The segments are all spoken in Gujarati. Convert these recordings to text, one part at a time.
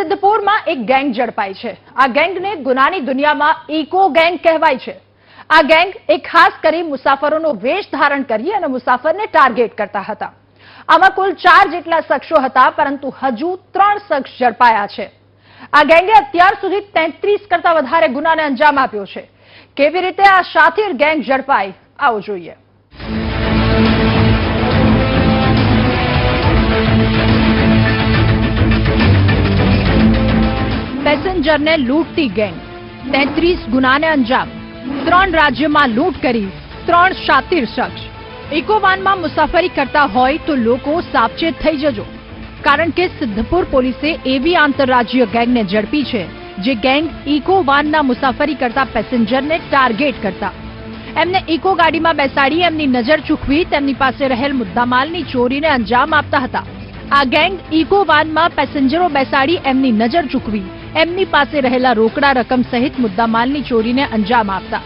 સિદ્ધપુરમાં એક ગેંગ ઝડપાઈ છે. આ ગેંગને ગુનાની દુનિયામાં ઇકો ગેંગ કહેવાય છે. આ ગેંગ એક ખાસ કરી મુસાફરોનો વેશ ધારણ કરી અને મુસાફરને ટાર્ગેટ કરતા હતા. આમાં કુલ ચાર જેટલા શખ્સો હતા, પરંતુ હજુ ત્રણ શખ્સ ઝડપાયા છે. આ ગેંગે અત્યાર સુધી તેત્રીસ કરતા વધારે ગુનાને અંજામ આપ્યો છે. કેવી રીતે આ શાથીર ગેંગ ઝડપાઈ આવો જોઈએ. પેસેન્જરને લૂંટતી ગેંગ. તેત્રીસ ગુનાને અંજામ. ત્રણ રાજ્યમાં લૂંટ કરી, ત્રણ શાતિર શખ્સ. ઇકોવાનમાં મુસાફરી કરતા હોય તો લોકો સાવચેત થઈ જજો. કારણ કે સિદ્ધપુર પોલીસે એવી આંતરરાજ્ય ગેંગને ઝડપી છે, જે ગેંગ ઇકો વાનના મુસાફરી કરતા પેસેન્જરને ટાર્ગેટ કરતા. એમને ઇકો ગાડીમાં બેસાડી એમની નજર ચૂકવી તેમની પાસે રહેલ મુદ્દામાલની ચોરીને અંજામ આપતા હતા. આ ગેંગ ઇકો વાનમાં પેસેન્જરો બેસાડી એમની નજર ચૂકવી. એમની પાસે રહેલા રોકડા રકમ સહિત મુદ્દામાલની ચોરીને અંજામ આપતા.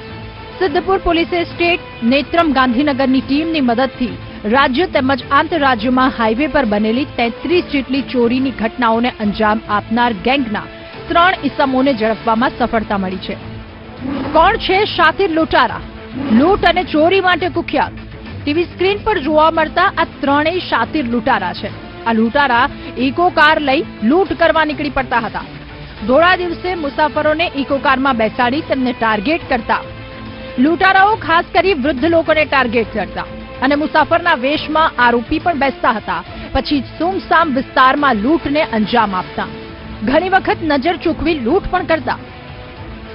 સિદ્ધપુર પોલીસે સ્ટેટ, નેત્રમ ગાંધીનગરની ટીમની મદદથી રાજ્ય તેમજ આંતરરાજ્યમાં હાઈવે પર બનેલી તેત્રીસ જેટલી ચોરીની ઘટનાઓને અંજામ આપનાર ગેંગના ત્રણ ઇસમોને ઝડપવામાં સફળતા મળી છે. કોણ છે શાતિર લૂંટારા? લૂંટ અને ચોરી માટે કુખ્યાત. ટીવી સ્ક્રીન પર જોવા મળતા આ ત્રણેય શાતિર લૂંટારા છે. આ લૂંટારા ઇકો કાર લઈ લૂંટ કરવા નીકળી પડતા હતા. ધોળા દિવસે મુસાફરોને ઇકો કારમાં બેસાડી તેમને ટાર્ગેટ કરતા. લૂંટારાઓ ખાસ કરી વૃદ્ધ લોકોને ટાર્ગેટ કરતા અને મુસાફરના વેશમાં આરોપી પણ બેસતા હતા. પછી સુમસામ વિસ્તારમાં લૂંટને અંજામ આપતા. ઘણી વખત નજર ચૂકવી લૂંટ પણ કરતા.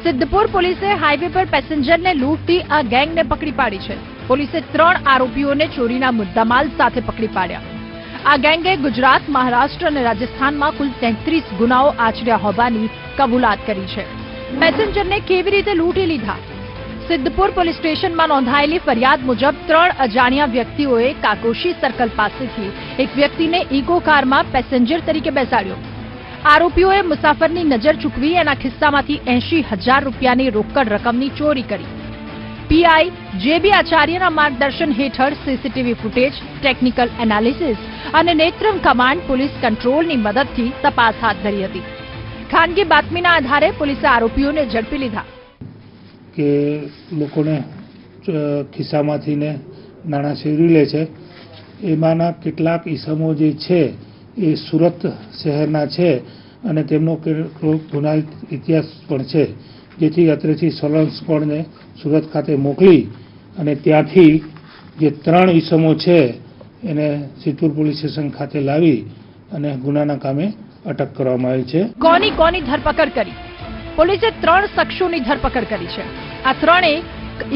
સિદ્ધપુર પોલીસે હાઈવે પર પેસેન્જરને લૂંટતી આ ગેંગને પકડી પાડી છે. પોલીસે ત્રણ આરોપીઓને ચોરીના મુદ્દામાલ સાથે પકડી પાડ્યા. આ ગેંગે ગુજરાત, મહારાષ્ટ્ર અને રાજસ્થાનમાં કુલ તેત્રીસ ગુનાઓ આચર્યા હોવાની કબૂલાત કરી છે. પેસેન્જરને કેવી રીતે લૂંટી લીધા? સિદ્ધપુર પોલીસ સ્ટેશનમાં નોંધાયેલી ફરિયાદ મુજબ ત્રણ અજાણ્યા વ્યક્તિઓએ કાકોશી સર્કલ પાસેથી એક વ્યક્તિને ઇકો કારમાં પેસેન્જર તરીકે બેસાડ્યો. આરોપીઓએ મુસાફરની નજર ચૂકવી એના ખિસ્સામાંથી એંશી હજાર રૂપિયાની રોકડ રકમની ચોરી કરી. પીઆઈ જેબી આચાર્યના માર્ગદર્શન હેઠળ સીસીટીવી ફૂટેજ, ટેકનિકલ એનાલિસિસ અને નેત્રમ કમાન્ડ પોલીસ કંટ્રોલની મદદથી તપાસ હાથ ધરી હતી. ખાનગી બાતમીના આધારે પોલીસે આરોપીઓને ઝડપી લીધા. કે લોકોને ખિસ્સામાંથી ને નાણાં સેવરી લે છે. એમાંના કેટલાક ઈસમો જે છે, એ સુરત શહેરના છે અને તેમનો ગુનાહિત ઇતિહાસ પણ છે. જેથી અત્રેથી સલન સ્કોડને સુરત ખાતે મોકલી અને ત્યાંથી જે ત્રણ ઈસમો છે, એને સિદ્ધપુર પોલીસ સ્ટેશન ખાતે લાવી અને ગુનાના કામે અટક કરવામાં આવી છે. કોની કોની ધરપકડ કરી? પોલીસે ત્રણ શખ્સોની ધરપકડ કરી છે. આ ત્રણેય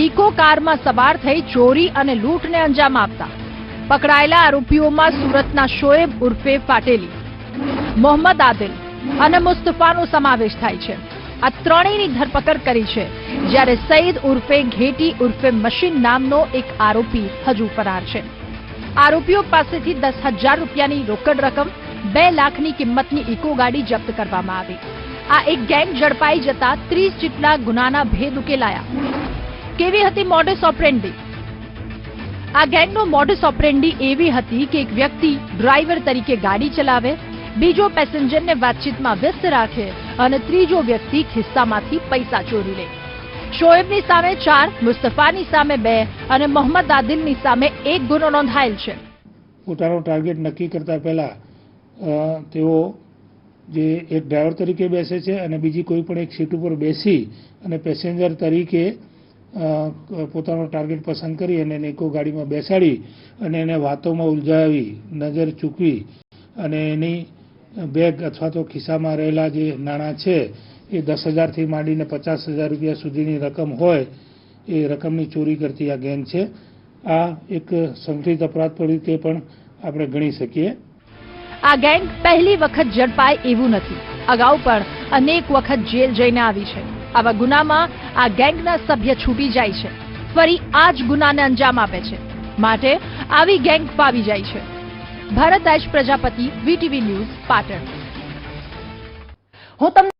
ઇકો કારમાં સવાર થઈ ચોરી અને લૂંટને અંજામ આપતા પકડાયેલા આરોપીઓમાં સુરતના શોએબ ઉર્ફે પાટેલી, મોહમ્મદ આદિલ અને મુસ્તફાનો સમાવેશ થાય છે. આ ત્રણેયની ધરપકડ કરી છે, જ્યારે સઈદ ઉર્ફે ઘેટી ઉર્ફે મશીન નામનો એક આરોપી હજુ ફરાર છે. આરોપીઓ પાસેથી દસ હજાર રૂપિયાની રોકડ રકમ, બે લાખની કિંમતની ઇકો ગાડી જપ્ત કરવામાં આવી. આ એક ગેંગ ઝડપાઈ જતા ત્રીસ જેટલા ગુનાના ભેદ ઉકેલાયા. કેવી હતી મોડેસ ઓપરેન્ડી આ ગેંગનો મોડસ ઓપરેન્ડી એવી હતી કે એક વ્યક્તિ ડ્રાઈવર તરીકે ગાડી ચલાવે બીજો પેસેન્જરને વાતચીતમાં વ્યસ્ત રાખે અને ત્રીજો વ્યક્તિ ખિસ્સામાંથી પૈસા ચોરી લે. શોએબની સામે ચાર, મુસ્તફાની સામે બે અને મોહમ્મદ આદિલની સામે એક ગુનો નોંધાયેલ છે. પોતાનો ટાર્ગેટ નક્કી કરતા પહેલાં તેઓ જે એક ડ્રાઈવર તરીકે બેસે છે અને બીજી કોઈ પણ એક સીટ ઉપર બેસી અને પેસેન્જર તરીકે પોતાનો ટાર્ગેટ પસંદ કરી અને એને એકો ગાડીમાં બેસાડી અને એને વાતોમાં ઉલઝાવી, નજર ચૂકવી અને એની બેગ અથવા તો ખિસ્સામાં રહેલા જે નાણાં છે, એ દસ હજારથી માંડીને પચાસ હજાર રૂપિયા સુધીની રકમ હોય, એ રકમની ચોરી કરતી આ ગેંગ છે. આ એક સંગઠિત અપરાધ તરીકે પણ આપણે ગણી શકીએ. આ ગેંગ પહેલી વખત ઝડપાય એવું નથી. અગાઉ પણ અનેક વખત જેલ જઈને આવી છે. આવા ગુનામાં આ ગેંગના સભ્ય છૂટી જાય છે. ફરી આ જ ગુનાને અંજામ આપે છે. માટે આવી ગેંગ પાવી જાય છે. Bharat Prajapati VTV news Patan. હું તમને